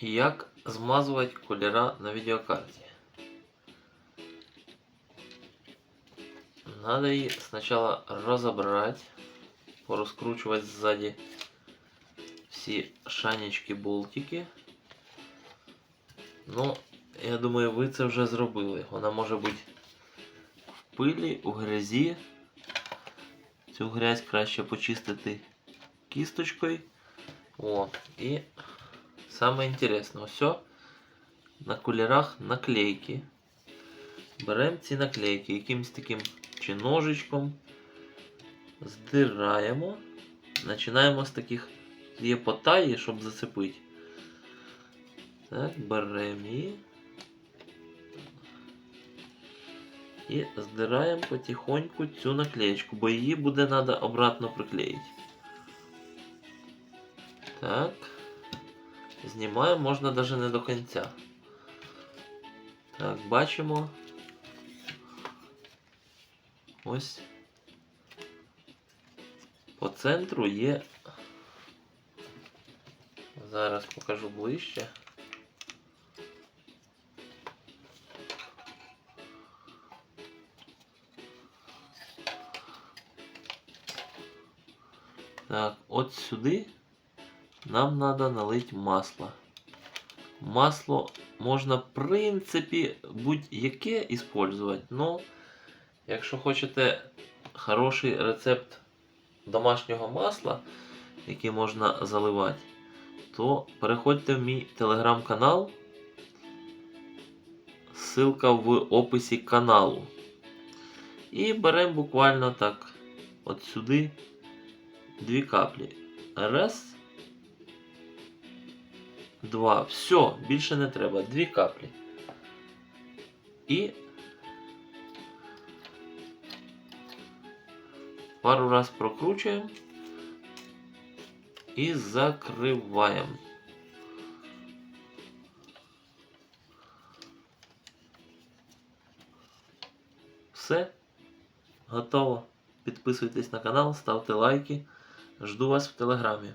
Як змазувати кольора на відеокарті? Надо її спочатку розібрати, порозкручувати ззаді всі шанечки, болтики. Ну, я думаю, ви це вже зробили. Вона може бути в пилі, у грязі. Цю грязь краще почистити кісточкою. О, і саме інтересне, все на кольорах наклейки. Беремо ці наклейки якимось таким чи ножичком, здираємо. Починаємо з таких є потаї, щоб зацепити. Так, беремо її. І здираємо потихоньку цю наклеєчку, бо її буде треба обратно приклеїти. Так. Знімаємо можна навіть не до кінця. Так, бачимо. Ось. По центру є. Зараз покажу ближче. Так, от сюди нам треба налити масло. Масло можна, в принципі, будь-яке использовать, но якщо хочете хороший рецепт домашнього масла, який можна заливати, то переходьте в мій телеграм-канал. Ссылка в описі каналу. І беремо буквально так от сюди дві каплі. Раз. Два. Все, більше не треба. Дві каплі. І пару раз прокручуємо і закриваємо. Все. Готово. Підписуйтесь на канал, ставте лайки. Жду вас в телеграмі.